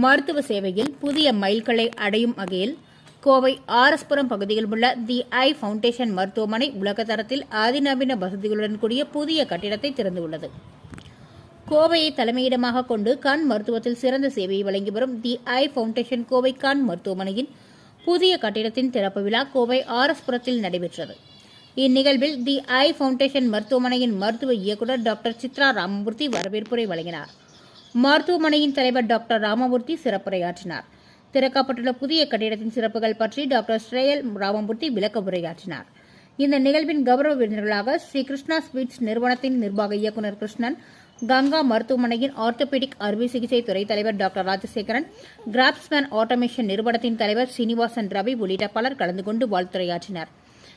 மருத்துவ சேவையில் புதிய மைல்களை அடையும் வகையில் கோவை ஆரஸ்புரம் பகுதியில் உள்ள தி ஐ ஃபவுண்டேஷன் மருத்துவமனை உலகத்தரத்தில் அதிநவீன வசதிகளுடன் கூடிய புதிய கட்டிடத்தை திறந்துள்ளது. கோவையை தலைமையிடமாக கொண்டு கண் மருத்துவத்தில் சிறந்த சேவையை வழங்கி வரும் தி ஐ ஃபவுண்டேஷன் கோவை கண் மருத்துவமனையின் புதிய கட்டிடத்தின் திறப்பு விழா கோவை ஆரஸ்புரத்தில் நடைபெற்றது. இந்நிகழ்வில் தி ஐ ஃபவுண்டேஷன் மருத்துவமனையின் மருத்துவ இயக்குநர் டாக்டர் சித்ரா ராமமூர்த்தி வரவேற்புரை வழங்கினார். மருத்துவமனையின் தலைவர் டாக்டர் ராமமூர்த்தி சிறப்புரையாற்றினார். திறக்கப்பட்டுள்ள புதிய கட்டிடத்தின் சிறப்புகள் பற்றி டாக்டர் ஸ்ரேயல் ராமமூர்த்தி விளக்க உரையாற்றினார். இந்த நிகழ்வின் கௌரவ விருந்தினர்களாக ஸ்ரீ கிருஷ்ணா ஸ்வீட்ஸ் நிறுவனத்தின் நிர்வாக இயக்குநர் கிருஷ்ணன் கங்கா மருத்துவமனையின் ஆர்த்தோபெடிக் அறுவை சிகிச்சை துறை தலைவர் டாக்டர் ராஜசேகரன் கிராப்ஸ்மேன் ஆட்டோமேஷன் நிறுவனத்தின் தலைவர் சீனிவாசன் ரவி உள்ளிட்ட பலர் கலந்து கொண்டு வாழ்த்துரையாற்றினர்.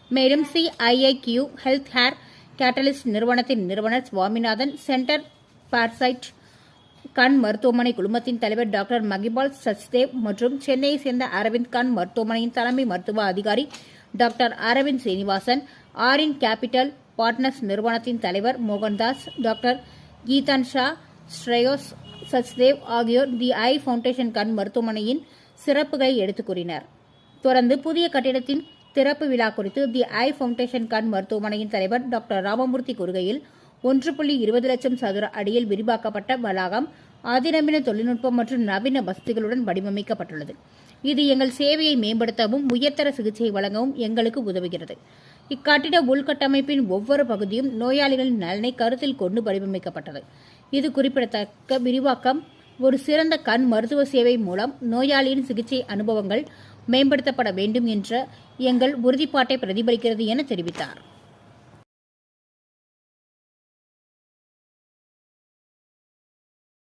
மேலும் சிஐஐகியூ ஹெல்த் ஹேர் கேட்டலிஸ்ட் நிறுவனத்தின் நிறுவனர் சுவாமிநாதன் சென்டர் பார்சைட் கண் மருத்துவமனை குழுமத்தின் தலைவர் டாக்டர் மகிபால் சச்தேவ் மற்றும் சென்னையை சேர்ந்த அரவிந்த் கண் மருத்துவமனையின் தலைமை மருத்துவ அதிகாரி டாக்டர் அரவிந்த் சீனிவாசன் ஆரின் கேபிட்டல் பார்ட்னர்ஸ் நிறுவனத்தின் தலைவர் மோகன்தாஸ் டாக்டர் கீதான் ஷா ஸ்ரேயோஸ் சச்தேவ் ஆகியோர் தி ஐ ஃபவுண்டேஷன் கண் மருத்துவமனையின் சிறப்புகளை எடுத்துக் கூறினர். தொடர்ந்து புதிய கட்டிடத்தின் திறப்பு விழா குறித்து தி ஐ ஃபவுண்டேஷன் கண் மருத்துவமனையின் தலைவர் டாக்டர் ராமமூர்த்தி கூறுகையில் ஒன்று புள்ளி இருபது லட்சம் சதுர அடியில் விரிவாக்கப்பட்ட வளாகம் அதிநவீன தொழில்நுட்பம் மற்றும் நவீன வசதிகளுடன் வடிவமைக்கப்பட்டுள்ளது. இது எங்கள் சேவையை மேம்படுத்தவும் உயர்தர சிகிச்சை வழங்கவும் எங்களுக்கு உதவுகிறது. இக்கட்டிட உள்கட்டமைப்பின் ஒவ்வொரு பகுதியும் நோயாளிகளின் நலனை கருத்தில் கொண்டு வடிவமைக்கப்பட்டது. இது குறிப்பிடத்தக்க விரிவாக்கம். ஒரு சிறந்த கண் மருத்துவ சேவை மூலம் நோயாளியின் சிகிச்சை அனுபவங்கள் மேம்படுத்தப்பட வேண்டும் என்ற எங்கள் உறுதிப்பாட்டை பிரதிபலிக்கிறது என தெரிவித்தார்.